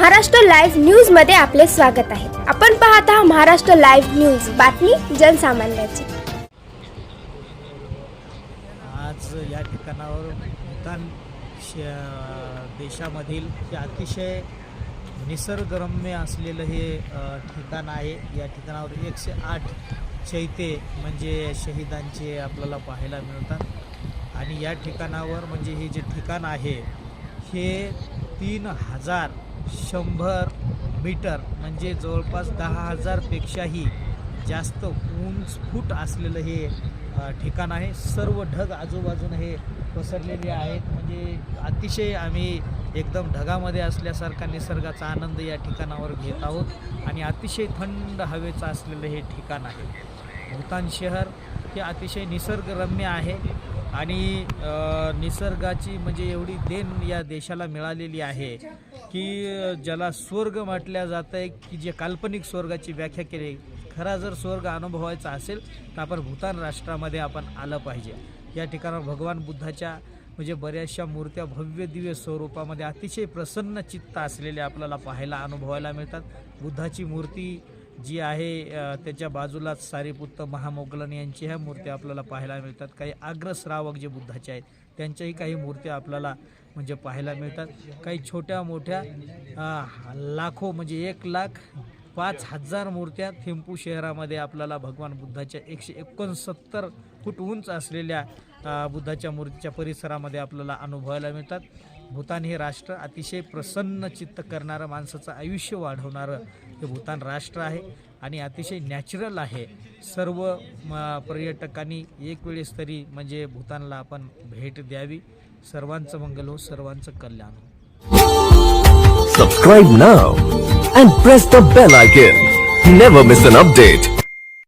Maharashtra live न्यूजमध्ये आपले स्वागत आहे. आपण पाहत आहात महाराष्ट्र लाईव्ह न्यूज. बातमी जनसामान्याची. आज या ठिकाणावर भूतान श देशामधील हे अतिशय निसर्गरम्य असलेलं हे ठिकाण आहे. या ठिकाणावर एकशे आठ चैते म्हणजे शहीदांचे आपल्याला पाहायला मिळतात. आणि या ठिकाणावर म्हणजे हे जे ठिकाण आहे हे तीन हजार शंभर मीटर म्हणजे जवळपास दहा हजारपेक्षाही जास्त उंच फूट असलेलं हे ठिकाण आहे. सर्व ढग आजूबाजूने हे पसरलेले आहेत. म्हणजे अतिशय आम्ही एकदम ढगामध्ये असल्यासारखा निसर्गाचा आनंद या ठिकाणावर घेत आहोत. आणि अतिशय थंड हवेचं असलेलं हे ठिकाण आहे. भूतान शहर हे अतिशय निसर्गरम्य आहे. आणि निसर्गाची म्हणजे एवढी देण या देशाला मिळालेली आहे की ज्याला स्वर्ग म्हटल्या जातं आहे की जे काल्पनिक स्वर्गाची व्याख्या केली खरा जर स्वर्ग अनुभवायचा असेल तर आपण भूतान राष्ट्रामध्ये आपण आलं पाहिजे. या ठिकाणावर भगवान बुद्धाच्या म्हणजे बऱ्याचशा मूर्त्या भव्य दिव्य स्वरूपामध्ये अतिशय प्रसन्न चित्त असलेल्या आपल्याला पाहायला अनुभवायला मिळतात. बुद्धाची मूर्ती जी आहे त्याच्या बाजूलाच सारीपुत्त महामोगलन यांची ह्या मूर्त्या आपल्याला पाहायला मिळतात. काही अग्रश्रावक जे बुद्धाचे आहेत त्यांच्याही काही मूर्त्या आपल्याला म्हणजे पाहायला मिळतात. काही छोट्या मोठ्या लाखो म्हणजे एक लाख पाच हजार मूर्त्या थिंपू शहरामध्ये आपल्याला भगवान बुद्धाच्या एकशे एकोणसत्तर फूट उंच असलेल्या बुद्धाच्या मूर्तीच्या परिसरामध्ये आपल्याला अनुभवायला मिळतात. भूतान हे राष्ट्र अतिशय प्रसन्न चित्त करणारं माणसाचं आयुष्य वाढवणारं हे भूतान राष्ट्र आहे आणि अतिशय नॅचरल आहे. सर्व म, पर्यटकांनी एक वेळेस तरी म्हणजे भूतानला आपण भेट द्यावी. सर्वांचं मंगल हो सर्वांचं कल्याण हो. Subscribe now and press the bell icon never miss an update